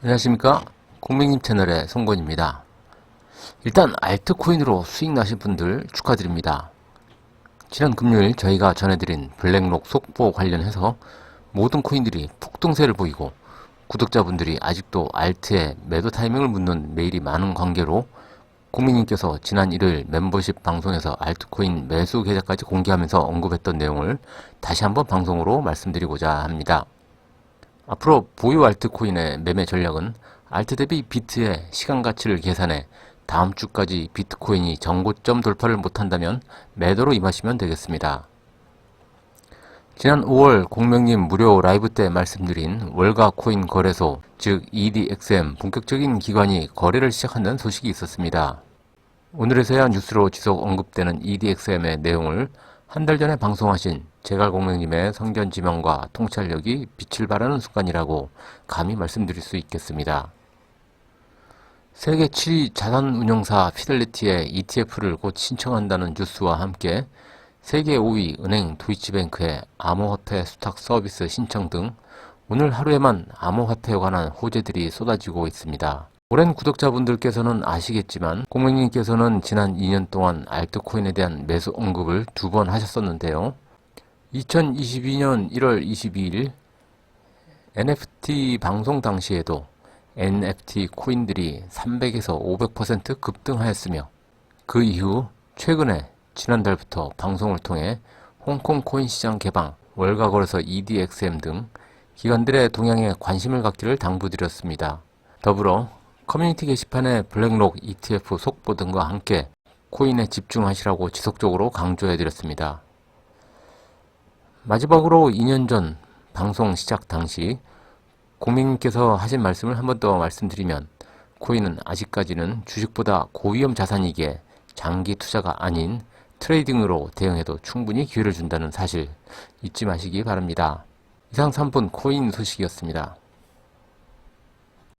안녕하십니까? 공명님 채널의 송건입니다. 일단 알트코인으로 수익 나신 분들 축하드립니다. 지난 금요일 저희가 전해드린 블랙록 속보 관련해서 모든 코인들이 폭등세를 보이고 구독자분들이 아직도 알트의 매도 타이밍을 묻는 메일이 많은 관계로 공민님께서 지난 일요일 멤버십 방송에서 알트코인 매수 계좌까지 공개하면서 언급했던 내용을 다시 한번 방송으로 말씀드리고자 합니다. 앞으로 보유 알트코인의 매매 전략은 알트 대비 비트의 시간 가치를 계산해 다음 주까지 비트코인이 정고점 돌파를 못한다면 매도로 임하시면 되겠습니다. 지난 5월 공명님 무료 라이브 때 말씀드린 월가 코인 거래소 즉 EDXM 본격적인 기관이 거래를 시작한다는 소식이 있었습니다. 오늘에서야 뉴스로 지속 언급되는 EDXM의 내용을 한 달 전에 방송하신 제갈공명님의 성견 지명과 통찰력이 빛을 발하는 순간이라고 감히 말씀드릴 수 있겠습니다. 세계 7위 자산운용사 피델리티의 ETF를 곧 신청한다는 뉴스와 함께 세계 5위 은행 도이치뱅크의 암호화폐 수탁 서비스 신청 등 오늘 하루에만 암호화폐에 관한 호재들이 쏟아지고 있습니다. 오랜 구독자분들께서는 아시겠지만 공명님께서는 지난 2년 동안 알트코인에 대한 매수 언급을 두 번 하셨었는데요. 2022년 1월 22일 NFT 방송 당시에도 NFT 코인들이 300에서 500% 급등하였으며 그 이후 최근에 지난달부터 방송을 통해 홍콩 코인 시장 개방, 월가 거래소 EDXM 등 기관들의 동향에 관심을 갖기를 당부드렸습니다. 더불어 커뮤니티 게시판에 블랙록 ETF 속보 등과 함께 코인에 집중하시라고 지속적으로 강조해드렸습니다. 마지막으로 2년 전 방송 시작 당시 공민님께서 하신 말씀을 한 번 더 말씀드리면 코인은 아직까지는 주식보다 고위험 자산이기에 장기 투자가 아닌 트레이딩으로 대응해도 충분히 기회를 준다는 사실 잊지 마시기 바랍니다. 이상 3분 코인 소식이었습니다.